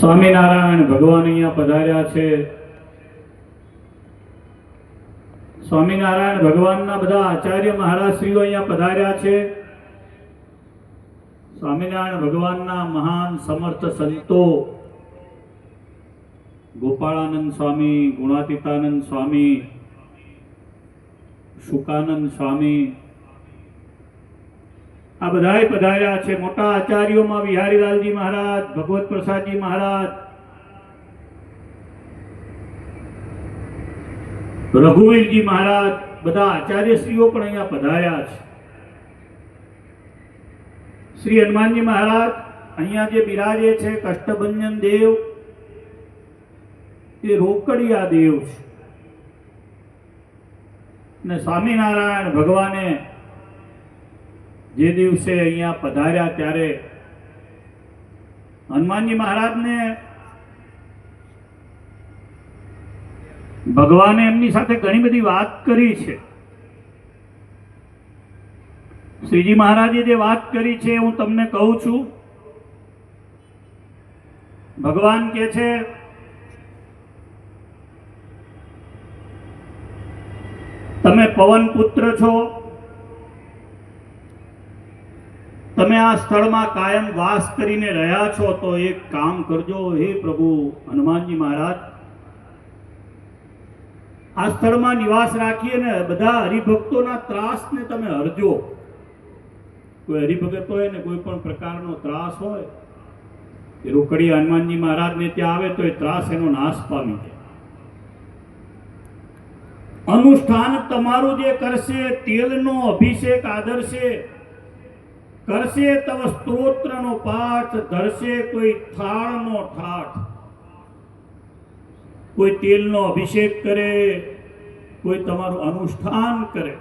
સ્વામિનારાયણ ભગવાન અહીંયા પધાર્યા છે. સ્વામિનારાયણ ભગવાનના બધા આચાર્ય મહારાજશ્રીઓ અહીંયા પધાર્યા છે. સ્વામિનારાયણ ભગવાનના મહાન સમર્થ સંતો ગોપાળાનંદ સ્વામી, ગુણાતીતાનંદ સ્વામી, શુકાનંદ સ્વામી આ બધાય પધાર્યા છે. મોટા આચાર્યોમાં વિહારીલાલજી મહારાજ, ભગવત પ્રસાદજી મહારાજ. રઘુવીરજી મહારાજ, બધા આચાર્યશ્રીઓ પણ અહીંયા પધાર્યા છે. શ્રી હનુમાનજી મહારાજ, અહીંયા જે બિરાજે છે, કષ્ટભંજન દેવ, એ રોકડિયા દેવ છે. ને સ્વામિનારાયણ ભગવાને જે દિવસે અહીંયા પધાર્યા ત્યારે હનુમાનજી મહારાજને ભગવાને એમની સાથે ઘણી બધી વાત કરી છે. શ્રીજી મહારાજે જે વાત કરી છે હું તમને કહું છું. ભગવાન કે છે, તમે પવન પુત્ર છો તમે આ સ્થળમાં કાયમ વાસ કરીને રહ્યા છો, તો એક કામ કરજો. હે પ્રભુ હનુમાનજી મહારાજ, આ સ્થળમાં નિવાસ રાખીને બધા હરિભક્તોના ત્રાસને તમે હરજો. કોઈ હરિભગત હોય ને કોઈ પણ પ્રકારનો ત્રાસ હોય, એ રોકડી હનુમાનજી મહારાજને ત્યાં આવે તો એ ત્રાસ એનો નાશ પામી જાય. અનુષ્ઠાન તમારું જે કરશે, તેલનો અભિષેક આદરશે કરશે તવ સ્તોત્રનો પાઠ, ધરશે કોઈ થાળનો ઠાઠ. કોઈ તેલનો અભિષેક કરે, કોઈ તમારું અનુષ્ઠાન કરે.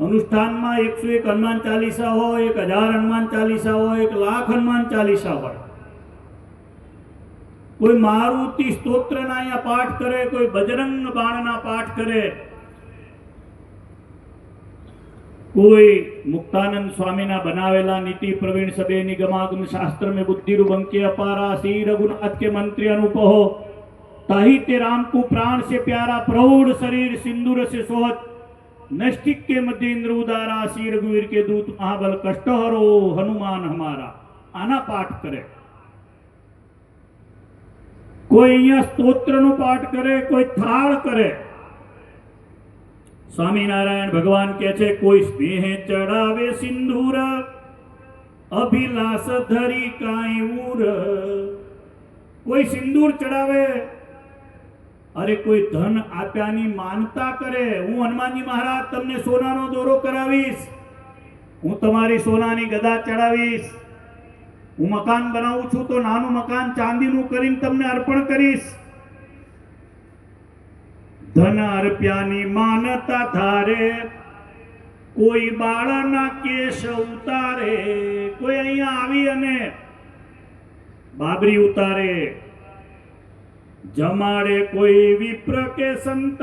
અનુષ્ઠાનમાં એકસો એક હનુમાન ચાલીસા હોય, એક હજાર હનુમાન ચાલીસા હોય, એક લાખ હનુમાન ચાલીસા હોય. કોઈ મારુતિ સ્તોત્રના અહીંયા પાઠ કરે, કોઈ બજરંગ બાણના પાઠ કરે. કોઈ મુક્તાનંદ સ્વામીના બનાવેલા નીતિ પ્રવીણ સબે નિગમાગમ શાસ્ત્ર में बुद्धि रुबंके अपारा श्री रघुनाथ के मंत्री अनुपहो ताही ते राम को प्राण से प्यारा प्रौढ़ शरीर सिंदूर से सोहत नष्टिक के मध्य इंद्र उदारा श्री रघुवीर के दूत महाबल कष्टहरो हनुमान हमारा આના પાઠ કરે કોઈ અહીંયા સ્તોત્રનો પાઠ કરે કોઈ થાળ કરે સ્વામિનારાયણ ભગવાન કહે છે, કોઈ સ્નેહ ચડાવે સિંદૂર, અભિલાષ ધરી કાંઈ ઉર કોઈ સિંદૂર ચડાવે, અરે કોઈ ધન આપ્યાની માનતા કરે. હું હનુમાનજી મહારાજ, તમને સોનાનો દોરો કરાવીશ. હું તમારી સોનાની ગદા ચડાવીશ. હું મકાન બનાવું છું તો નાનું મકાન ચાંદીનું કરીને તમને અર્પણ કરીશ. ધન અર્પ્યાની માનતા ધારે, કોઈ બાળાના કેશ ઉતારે, કોઈ અહીંયા આવી અને બાબરી ઉતારે. જમાડે કોઈ વિપ્ર કે સંત,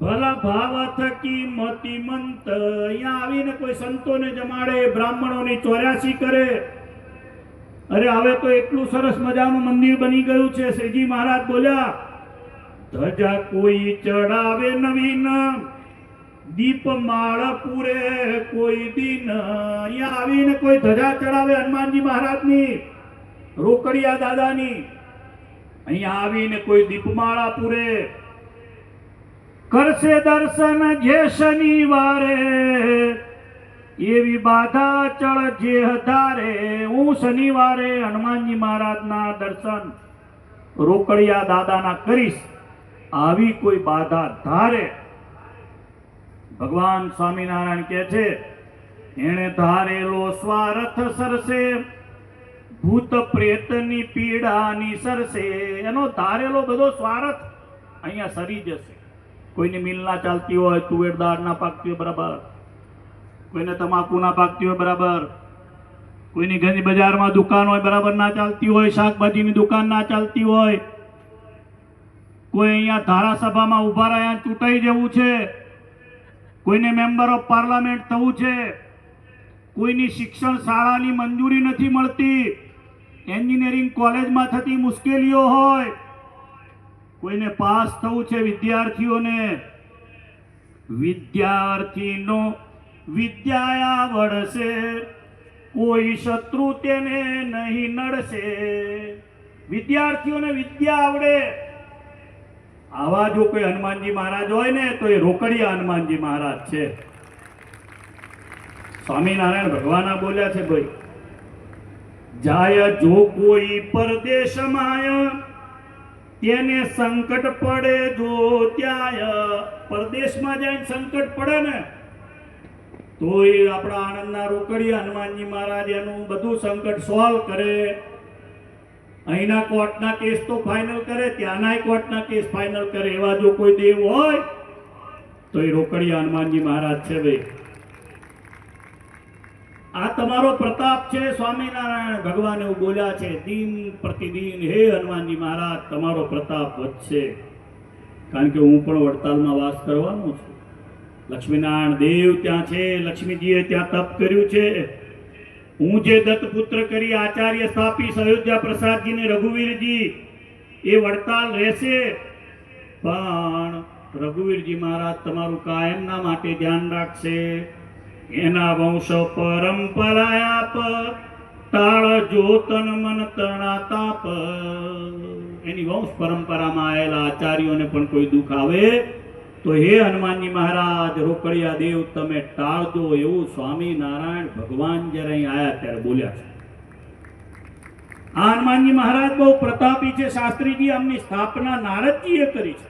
ભલા ભાવ થકી મતિમંત અહીંયા આવીને કોઈ સંતોને જમાડે, બ્રાહ્મણોની ચોર્યાસી કરે. અરે, હવે તો એટલું સરસ મજાનું મંદિર બની ગયું છે. શ્રીજી મહારાજ બોલ્યા ધજા કોઈ ચડાવે નવીન. દીપ માળ પૂરે કોઈ દિન આવીને કોઈ ધજા ચડાવે હનુમાનજી મહારાજની, રોકડિયા દાદાની. અહીંયા આવીને કોઈ દીપમાળા પૂરે. કરશે દર્શન જે શનિવારે, એવી બાધા ચળ જે હધારે. હું શનિવારે હનુમાનજી મહારાજના દર્શન રોકડિયા દાદાના કરીશ. આવી કોઈ બાધા ધારે? ભગવાન સ્વામિનારાયણ કહે છે, એણે ધારેલો સ્વાર્થ સરસે, ભૂત પ્રેતની પીડાની સરસે. એનો ધારેલો બધો સ્વાર્થ અહીંયા સરી જશે. કોઈની મિલ ના ચાલતી હોય, તુવેર દાળ પાકતી હોય બરાબર. કોઈને તમાકુ ના પાકતી હોય, બરાબર. કોઈની ઘણી બજારમાં દુકાન હોય, બરાબર ના ચાલતી હોય, શાકભાજીની દુકાન ના ચાલતી હોય કોઈ અહીંયા ધારાસભામાં ઊભા રહ્યા ચૂંટાઈ જવું છે? કોઈને મેમ્બર ઓફ પાર્લામેન્ટ થવું છે? કોઈની શિક્ષણ શાળાની મંજૂરી નથી મળતી? એન્જિનિયરિંગ કોલેજમાં થતી મુશ્કેલીઓ હોય? કોઈને પાસ થવું છે વિદ્યાર્થીઓને? વિદ્યાર્થીનો વિદ્યા આવડશે. કોઈ શત્રુ તેને નહીં નડશે. વિદ્યાર્થીઓને વિદ્યા આવડે. આવા જો કોઈ હનુમાનજી મહારાજ હોય ને, તો એ રોકડિયા હનુમાનજી મહારાજ છે. સ્વામિનારાયણ ભગવાન બોલ્યા છે, ભાઈ, જાય જો કોઈ પરદેશ માય તેને સંકટ પડે જો ત્યાય. પરદેશમાં જાય સંકટ પડે ને તોય આપણા આનંદના રોકડિયા હનુમાનજી મહારાજ એનું બધું સંકટ સોલ્વ કરે. અહીંના કોર્ટના કેસ તો ફાઇનલ કરે ત્યાંના કોર્ટના કેસ ફાઇનલ કરે, એવા જો કોઈ દેવ હોય, તો એ રોકડિયા હનુમાનજી મહારાજ છે ભાઈ આ તમારો પ્રતાપ છે, સ્વામિનારાયણ ભગવાન એવું બોલ્યા છે, દિન પ્રતિદિન હે હનુમાનજી મહારાજ, તમારો પ્રતાપ વધશે. કારણ કે હું પણ વડતાલમાં વાસ કરવાનો છું. લક્ષ્મીનારાયણ દેવ ત્યાં છે, લક્ષ્મીજીએ ત્યાં તપ કર્યું છે. હું જે દત્તપુત્ર કરી આચાર્ય સ્થાપી અયોધ્યા પ્રસાદજીને રઘુવીરજી, એ વડતાલ રહેશે. પણ રઘુવીરજી મહારાજ તમારું કાયમના માટે ધ્યાન રાખશે. એના વંશ પરંપરા આપ, તાળ જોતન મન તણાતાપ એની વંશ પરંપરામાં આવેલા આચાર્યોને પણ કોઈ દુઃખ આવે? તો હે હનુમાનજી મહારાજ, રોકડિયા દેવ તમે ટાળજો એવું સ્વામિનારાયણ ભગવાન જ્યારે અહીં આવ્યા ત્યારે બોલ્યા છે. આ હનુમાનજી મહારાજ બહુ પ્રતાપી છે, શાસ્ત્રીજી આમની સ્થાપના નારદજીએ કરી છે.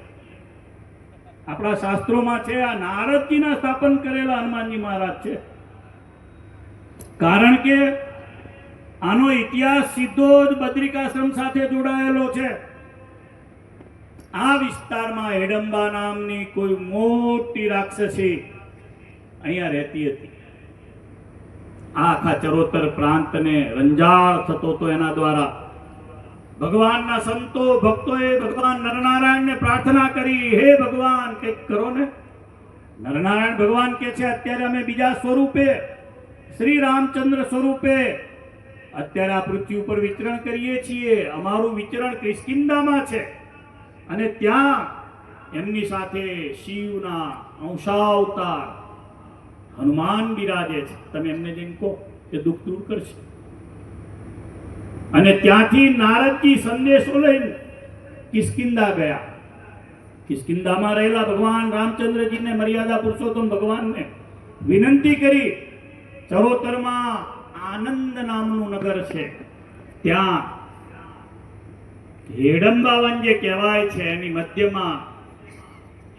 આપણા શાસ્ત્રોમાં છે, આ નારદજીના સ્થાપન કરેલા હનુમાનજી મહારાજ છે. કારણ કે આનો ઇતિહાસ સીધો જ બદ્રિકાશ્રમ સાથે જોડાયેલો છે. આ વિસ્તારમાં હેડંબા નામની કોઈ મોટી રાક્ષસી અહીંયા રહેતી હતી. આ આખા ચરોતર પ્રાંતને રંજાળ થતો હતો એના દ્વારા. ભગવાનના સંતો, ભક્તોએ ભગવાન નરનારાયણને પ્રાર્થના કરી, હે ભગવાન, કંઈક કરો ને. નરનારાયણ ભગવાન કે છે, અત્યારે અમે બીજા સ્વરૂપે, શ્રી રામચંદ્ર સ્વરૂપે, અત્યારે આ પૃથ્વી ઉપર વિચરણ કરીએ છીએ. અમારું વિચરણ કિષ્કિંધામાં છે. અને ત્યાં એમની સાથે શિવના અંશાવતાર હનુમાન બિરાજે છે. તમે એમને જેમ કહો કે દુઃખ દૂર કરશે. અને ત્યાંથી નારદજી સંદેશો લઈને કિસ્કિંદા ગયા. કિસ્કિંદામાં રહેલા ભગવાન રામચંદ્રજીને મર્યાદા પુરુષોત્તમ ભગવાનને વિનંતી કરી, ચરોતરમાં આનંદ નામનું નગર છે. ત્યાં હેડંબાવન જે કહેવાય છે, એની મધ્યમાં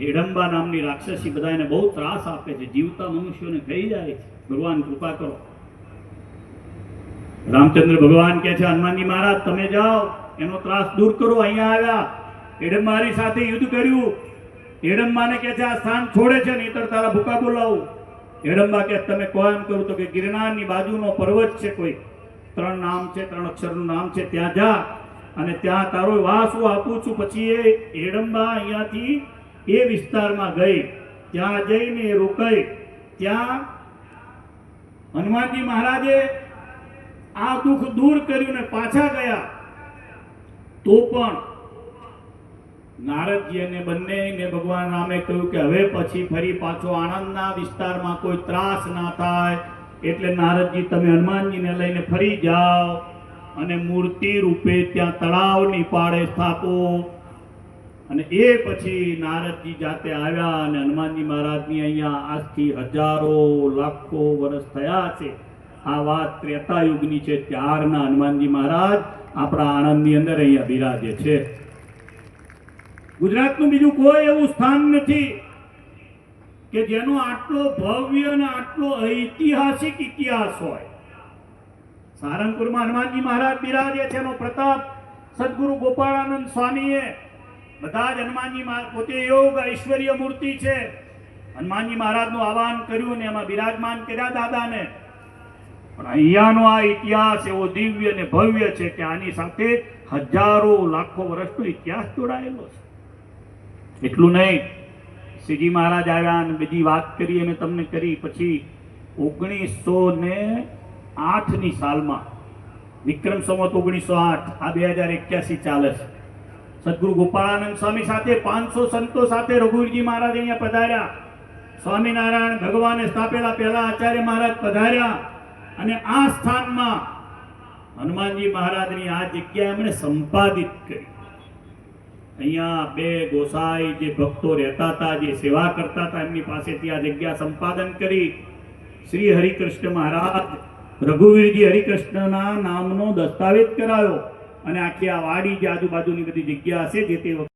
હેડંબા નામની રાક્ષસી બધાને બહુ ત્રાસ આપે છે. જીવતા મનુષ્યોને થઈ જાય ભગવાન કૃપા કરો. રામચંદ્ર ભગવાન કે છે, હનુમાનજી મહારાજ, તમે જાઓ. એનો ત્રાસ દૂર કરો, અહીંયા આવ્યા. હેડંબાની સાથે યુદ્ધ કર્યું. હેડંબાને કે છે, આ સ્થાન છોડે છે, નહીતર તારા ભૂકા બોલાવું. હેડંબા કે તમે કહો એમ કરું તો કે ગિરનારની બાજુનો પર્વત છે કોઈ. ત્રણ નામ છે, ત્રણ અક્ષરનું નામ છે, ત્યાં જા. અને ત્યાં તારો વાસ હું આપું છું. પછી એ હેડંબા અહીંયાથી એ વિસ્તારમાં ગઈ. ત્યાં જઈને એ રોકાઈ. ત્યાં હનુમાનજી મહારાજે આ દુઃખ દૂર કર્યું ને પાછા ગયા. તો પણ નારદજી અને બંનેને ભગવાન રામે કહ્યું કે હવે પછી ફરી પાછો આણંદના વિસ્તારમાં કોઈ ત્રાસ ના થાય. એટલે નારદજી, તમે હનુમાનજીને લઈને ફરી જાઓ. અને મૂર્તિ રૂપે ત્યાં તળાવની પાળે સ્થાપો. અને એ પછી નારદજી જાતે આવ્યા અને હનુમાનજી મહારાજની અહીંયા આજથી હજારો, લાખો વર્ષ થયા છે. આ વાત ત્રેતા યુગની છે, ત્યારના હનુમાનજી મહારાજ આપણા આણંદની અંદર અહીંયા બિરાજે છે. ગુજરાતનું બીજું કોઈ એવું સ્થાન નથી કે જેનો આટલો ભવ્ય અને આટલો ઐતિહાસિક ઇતિહાસ હોય. સારંગપુરમાં હનુમાનજી મહારાજ બિરાજે છે એનો પ્રતાપ. સદગુરુ ગોપાળાનંદ સ્વામીએ બધા જ હનુમાનજી પોતે યોગ ઐશ્વર્ય મૂર્તિ છે. હનુમાનજી મહારાજનું આહવાન કર્યું ને એમાં બિરાજમાન કર્યા દાદાને. પણ અહીંયાનો આ ઇતિહાસ એવો દિવ્ય અને ભવ્ય છે કે આની સાથે હજારો, લાખો વર્ષનો ઇતિહાસ જોડાયેલો છે. એટલું નહીં, શ્રીજી મહારાજ આવ્યા અને બીજી વાત કરી અમે તમને કરી. પછી ઓગણીસો ને આઠની સાલમાં. વિક્રમ સંવત ઓગણીસો આઠ, આ બે હજાર એક્યાસી ચાલે છે. સદગુરુ ગોપાળાનંદ સ્વામી સાથે પાંચસો સંતો સાથે રઘુવીરજી મહારાજ અહીંયા પધાર્યા. સ્વામિનારાયણ ભગવાને સ્થાપેલા પહેલા આચાર્ય મહારાજ પધાર્યા અને આ સ્થાનમાં હનુમાનજી મહારાજની આ જગ્યા એમણે સંપાદિત કરી. અહીંયા બે ગોસાઈ જે ભક્તો રહેતા હતા, જે સેવા કરતા હતા, એમની પાસેથી આ જગ્યા સંપાદન કરી. શ્રી હરિકૃષ્ણ મહારાજ રઘુવીરજી હરિકૃષ્ણના નામનો દસ્તાવેજ કરાયો અને આખી આ વાડી જે આજુબાજુની બધી જગ્યા હશે જે તે